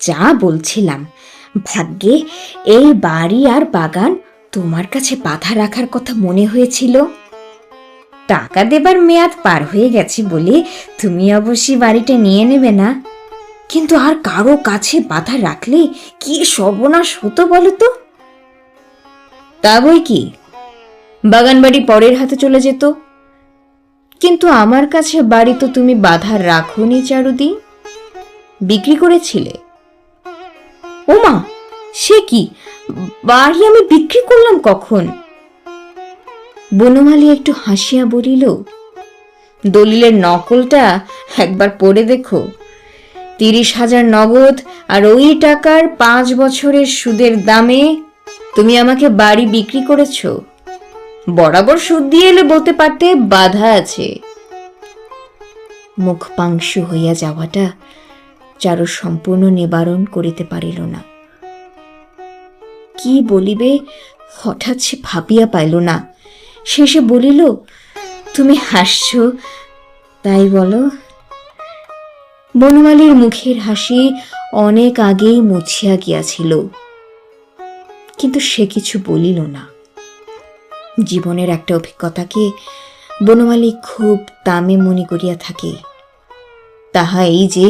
যা বলছিলাম। ভাগ্যে এই বাড়ি আর বাগান তোমার কাছে বাধা রাখার কথা মনে হয়েছিল? টাকা দেবার মেয়াদ পার হয়ে গেছে বলে তুমি অবশ্যই বাড়িটা নিয়ে নেবে না। কিন্তু আর কারও কাছে বাধা রাখলে কি সর্বনাশ হতো বলো তো? তা বই কি? বাগান বাড়ি পরের হাতে চলে যেত। কিন্তু আমার কাছে বাড়ি তো তুমি বাধা রাখোনি, চারুদি। বিক্রি করেছিলে? ওমা, সে কি? বাড়ি আমি বিক্রি করলাম কখন? বনমালী একটু হাসিয়া বলিল, দলিলের নকলটা একবার পড়ে দেখো। তিরিশ হাজার নগদ আর ওই টাকার পাঁচ বছরের সুদের দামে তুমি আমাকে বাড়ি বিক্রি করেছ। বরাবর সুদ দিয়ে এলে বলতে পারতে বাধা আছে। মুখ পাংশু হইয়া যাওয়াটা চারু সম্পূর্ণ নিবারণ করিতে পারিল না। কি বলিবে, হঠাৎ সে ভাবিয়া পাইল না। শেষে বলিল, তুমি হাসছ, তাই বলো। বনমালীর মুখের হাসি অনেক আগেই মুছিয়া গিয়াছিল। কিন্তু সে কিছু বলিল না। জীবনের একটা অভিজ্ঞতাকে বনমালী খুব দামে মনে করিয়া থাকে। তাহা এই যে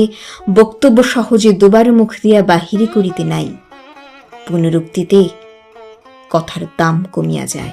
বক্তব্য সহজে দুবার মুখ দিয়া বাহিরে করিতে নাই, পুনরুক্তিতে কথার দাম কমিয়া যায়।